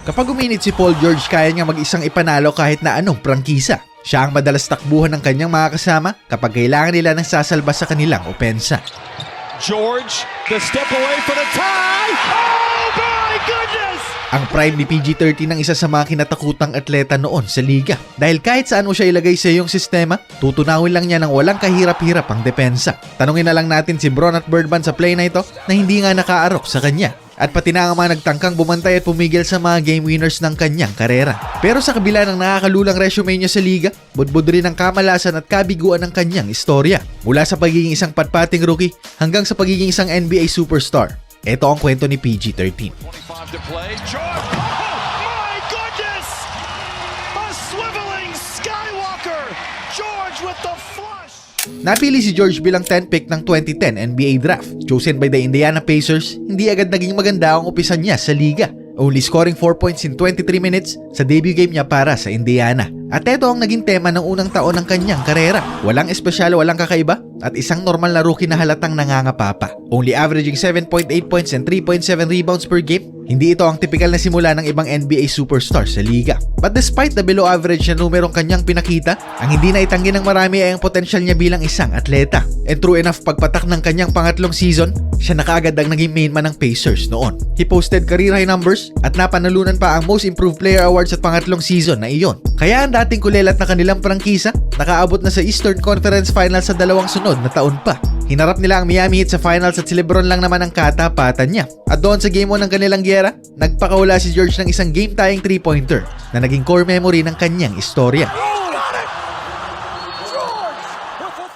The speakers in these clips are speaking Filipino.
Kapag uminit si Paul George, kaya niya mag-isang ipanalo kahit na anong prangkisa. Siya ang madalas takbuhan ng kanyang mga kasama kapag kailangan nila ng sasalba sa kanilang opensa. George, the step away for the tie. Oh my goodness! Ang prime ni PG-13 ang isa sa mga kinatakutang atleta noon sa liga. Dahil kahit saan mo siya ilagay sa iyong sistema, tutunawin lang niya ng walang kahirap-hirap ang depensa. Tanungin na lang natin si Bron at Birdman sa play na ito na hindi nga nakaarok sa kanya. At pati na ang mga nagtangkang bumantay at pumigil sa mga game winners ng kanyang karera. Pero sa kabila ng nakakalulang resume niya sa liga, budbud rin ang kamalasan at kabiguan ng kanyang istorya. Mula sa pagiging isang patpating rookie hanggang sa pagiging isang NBA superstar. Ito ang kwento ni PG-13. 25 to play. George. With the. Napili si George bilang 10 pick ng 2010 NBA draft. Chosen by the Indiana Pacers, hindi agad naging maganda ang umpisa niya sa liga. Only scoring 4 points in 23 minutes sa debut game niya para sa Indiana. At ito ang naging tema ng unang taon ng kanyang karera. Walang espesyal, walang kakaiba, at isang normal na rookie na halatang nangangapapa. Only averaging 7.8 points and 3.7 rebounds per game, hindi ito ang typical na simula ng ibang NBA superstar sa liga. But despite the below average na numerong kanyang pinakita, ang hindi na itanggi ng marami ay ang potensyal niya bilang isang atleta. And true enough, pagpatak ng kanyang pangatlong season, siya nakaagad ang naging main man ng Pacers noon. He posted career high numbers at napanalunan pa ang Most Improved Player Awards at pangatlong season na iyon. Kaya ang dating kulelat na kanilang prangkisa, nakaabot na sa Eastern Conference Finals sa dalawang sunod na taon pa. Hinarap nila ang Miami Heat sa finals at si Lebron lang naman ang katapatan niya. At doon sa game 1 ng kanilang gera, nagpakawala si George ng isang game-tying 3-pointer na naging core memory ng kanyang istorya.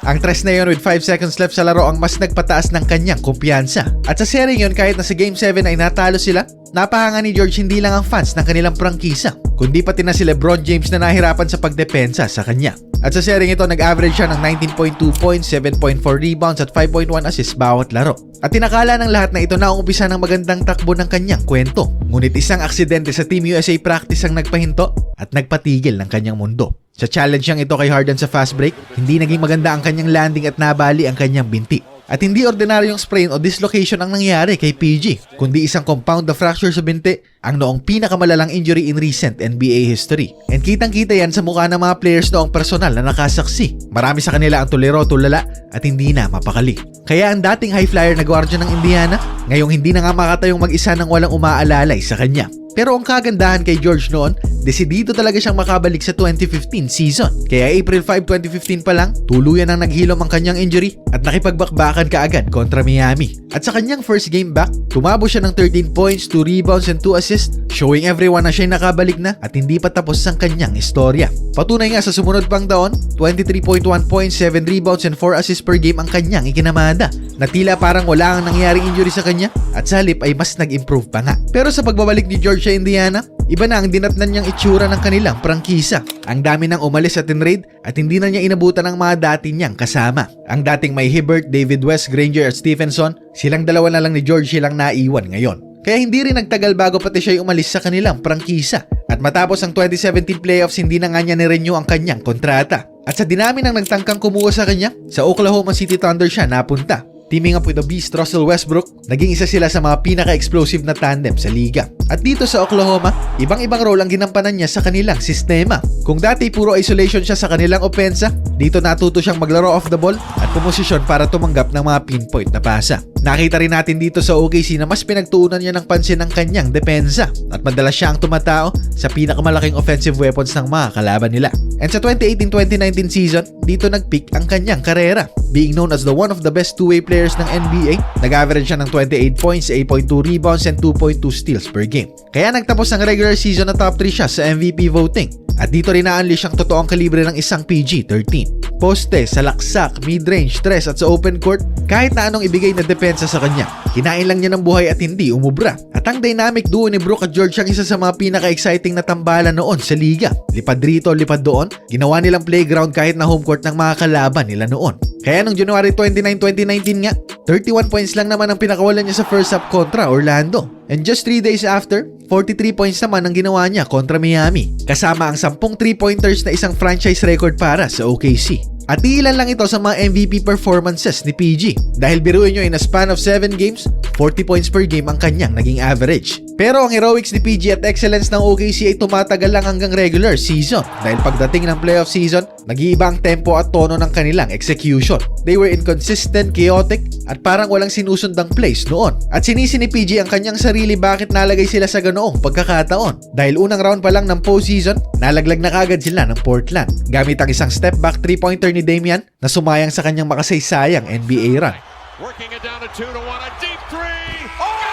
Ang tres na yon with 5 seconds left sa laro ang mas nagpataas ng kanyang kumpiyansa. At sa series yon kahit na sa Game 7 ay natalo sila, napahanga ni George hindi lang ang fans ng kanilang prangkisa, kundi pati na si Lebron James na nahirapan sa pagdepensa sa kanya. At sa series ito nag-average siya ng 19.2 points, 7.4 rebounds at 5.1 assists bawat laro. At tinakala ng lahat na ito na umpisa ng magandang takbo ng kanyang kwento. Ngunit isang aksidente sa Team USA practice ang nagpahinto at nagpatigil ng kanyang mundo. Sa challenge niyang ito kay Harden sa fast break, hindi naging maganda ang kanyang landing at nabali ang kanyang binti. At hindi ordinaryong sprain o dislocation ang nangyari kay PG, kundi isang compound na fracture sa binti, ang noong pinakamalalang injury in recent NBA history. And kitang-kita yan sa mukha ng mga players noong personal na nakasaksi. Marami sa kanila ang tuliro tulala at hindi na mapakali. Kaya ang dating high flyer na gwardiya ng Indiana, ngayong hindi na nga makatayong mag-isa nang walang umaalalay sa kanya. Pero ang kagandahan kay George noon, desidido talaga siyang makabalik sa 2015 season. Kaya April 5, 2015 pa lang, tuluyan ang naghilom ang kanyang injury at nakipagbakbakan kaagad kontra Miami. At sa kanyang first game back, tumabo siya ng 13 points, 2 rebounds, and 2 assists, showing everyone na siya'y nakabalik na at hindi pa tapos ang kanyang istorya. Patunay nga sa sumunod pang taon, 23.1 points, 7 rebounds, and 4 assists per game ang kanyang ikinamada. Na tila parang wala ang nangyaring injury sa kanya at sa halip ay mas nag-improve pa nga. Pero sa pagbabalik ni George sa Indiana, iba na ang dinatnan niyang itsura ng kanilang prangkisa. Ang dami nang umalis at tinrade at hindi na niya inabutan ang mga dati niyang kasama. Ang dating may Hibbert, David West, Granger at Stephenson, silang dalawa na lang ni George silang naiwan ngayon. Kaya hindi rin nagtagal bago pati siya umalis sa kanilang prangkisa. At matapos ang 2017 playoffs, hindi na nga niya nirenew ang kanyang kontrata. At sa dinami ng nagtangkang kumuha sa kanya, sa Oklahoma City Thunder siya napunta. Teaming up with the Beast Russell Westbrook, naging isa sila sa mga pinaka-explosive na tandem sa liga. At dito sa Oklahoma, ibang-ibang role ang ginampanan niya sa kanilang sistema. Kung dati puro isolation siya sa kanilang opensa, dito natuto siyang maglaro off the ball at pumosisyon para tumanggap ng mga pinpoint na pasa. Nakita rin natin dito sa OKC na mas pinagtuunan niya ng pansin ng kanyang depensa at madalas siya ang tumatao sa pinakamalaking offensive weapons ng mga kalaban nila. And sa 2018-2019 season, dito nag-peak ang kanyang karera. Being known as the one of the best two-way players ng NBA, nag-average siya ng 28 points, 8.2 rebounds, and 2.2 steals per game. Kaya nagtapos ng regular season na top 3 siya sa MVP voting. At dito rin na-unleash ang totoong kalibre ng isang PG-13. Poste, sa laksak, mid-range, stress at sa open court, kahit na anong ibigay na depensa sa kanya, kinain lang niya ng buhay at hindi umubra. At ang dynamic duo ni Brook at George ang isa sa mga pinaka-exciting na tambalan noon sa liga. Lipad rito, lipad doon, ginawa nilang playground kahit na home court ng mga kalaban nila noon. Kaya noong January 29, 2019 nga, 31 points lang naman ang pinakawalan niya sa first half kontra Orlando. And just 3 days after, 43 points naman ang ginawa niya kontra Miami. Kasama ang 10 3-pointers na isang franchise record para sa OKC. At ilan lang ito sa mga MVP performances ni PG. Dahil biruin nyo in a span of 7 games, 40 points per game ang kanyang naging average. Pero ang heroics ni PG at excellence ng OKC ay tumatagal lang hanggang regular season. Dahil pagdating ng playoff season, nag-iiba ang tempo at tono ng kanilang execution. They were inconsistent, chaotic, at parang walang sinusundang plays noon. At sinisi ni PG ang kanyang sarili bakit nalagay sila sa ganoong pagkakataon. Dahil unang round pa lang ng postseason, nalaglag na kagad sila ng Portland. Gamit ang isang step back three-pointer ni Damian na sumayang sa kanyang makasaysayang NBA run. Working it down to two to one. A deep three. Oh!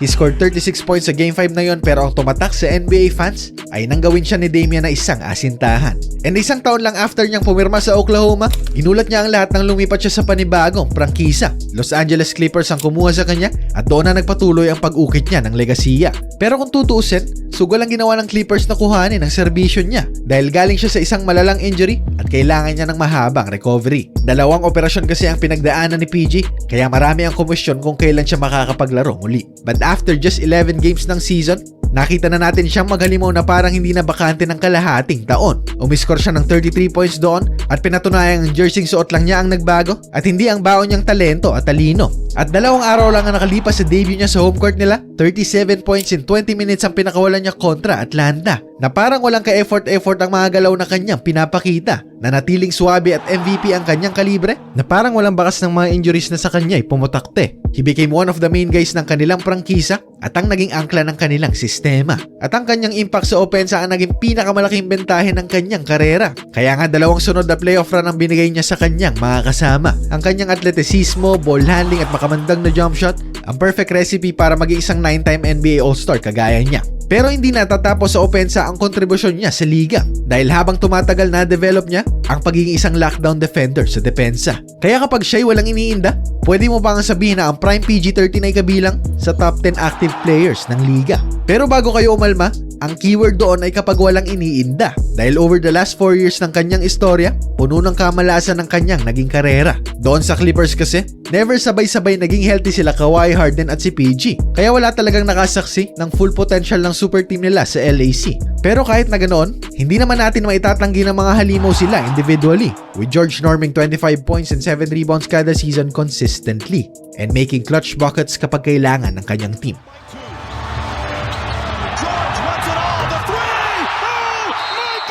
He scored 36 points sa Game 5 na yon pero ang tumatak sa NBA fans ay nang gawin siya ni Damian na isang asintahan. And isang taon lang after niyang pumirma sa Oklahoma, ginulat niya ang lahat nang lumipat siya sa panibagong prangkisa. Los Angeles Clippers ang kumuha sa kanya at doon na nagpatuloy ang pag-ukit niya ng legasiya. Pero kung tutuusin, sugal ang ginawa ng Clippers na kuhanin ang serbisyo niya dahil galing siya sa isang malalang injury at kailangan niya ng mahabang recovery. Dalawang operasyon kasi ang pinagdaanan ni PG kaya marami ang kumusyon kung kailan siya makakapaglaro muli. But after just 11 games ng season, nakita na natin siyang maghalimaw na parang hindi na bakante ng kalahating taon. Umiskor siya ng 33 points doon at pinatunayang ang jersey suot lang niya ang nagbago at hindi ang baon niyang talento at talino. At dalawang araw lang ang nakalipas sa debut niya sa home court nila, 37 points in 20 minutes ang pinakawalan niya kontra Atlanta na parang walang ka-effort-effort ang mga galaw na kanyang pinapakita na natiling swabe at MVP ang kanyang kalibre na parang walang bakas ng mga injuries na sa kanya ay pumutakte. He became one of the main guys ng kanilang prangkisa at ang naging angkla ng kanilang sistema. At ang kanyang impact sa opensa ang naging pinakamalaking bentahe ng kanyang karera. Kaya nga dalawang sunod na playoff run ang binigay niya sa kanyang mga kasama. Ang kanyang atletisismo, ball handling at makamandang na jump shot, ang perfect recipe para maging isang 9-time NBA All-Star kagaya niya. Pero hindi natatapos sa opensa ang kontribusyon niya sa liga. Dahil habang tumatagal na develop niya ang pagiging isang lockdown defender sa depensa. Kaya kapag siya'y walang iniinda, pwede mo pa nga sabihin na ang prime PG-13 ay kabilang sa top 10 active players ng liga. Pero bago kayo umalma, ang keyword doon ay kapag walang iniinda dahil over the last 4 years ng kanyang istorya, puno ng kamalasan ng kanyang naging karera. Doon sa Clippers kasi, never sabay-sabay naging healthy sila Kawhi Harden at si PG. Kaya wala talagang nakasaksi ng full potential ng super team nila sa LAC. Pero kahit na ganoon, hindi naman natin maitatanggi ng mga halimaw sila individually with George norming 25 points and 7 rebounds kada season consistently and making clutch buckets kapag kailangan ng kanyang team.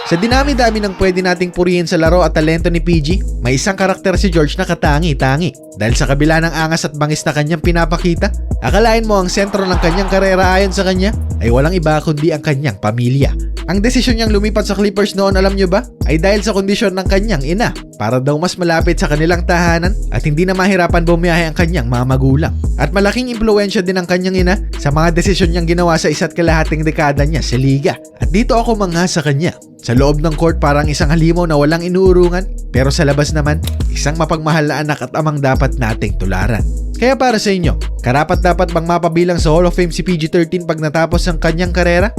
Sa dinami-dami ng pwede nating purihin sa laro at talento ni PG, may isang karakter si George na katangi-tangi. Dahil sa kabila ng angas at bangis na kanyang pinapakita, akalain mo ang sentro ng kanyang karera ayon sa kanya ay walang iba kundi ang kanyang pamilya. Ang desisyon niyang lumipat sa Clippers noon alam niyo ba ay dahil sa kondisyon ng kanyang ina para daw mas malapit sa kanilang tahanan at hindi na mahirapan bumiyahe ang kanyang mga magulang. At malaking impluensya din ang kanyang ina sa mga desisyon niyang ginawa sa isa't kalahating dekada niya sa liga. At dito ako mangha sa kanya. Sa loob ng court parang isang halimaw na walang inuurungan, pero sa labas naman, isang mapagmahal na anak at amang dapat nating tularan. Kaya para sa inyo, karapat dapat bang mapabilang sa Hall of Fame si PG-13 pag natapos ang kanyang karera?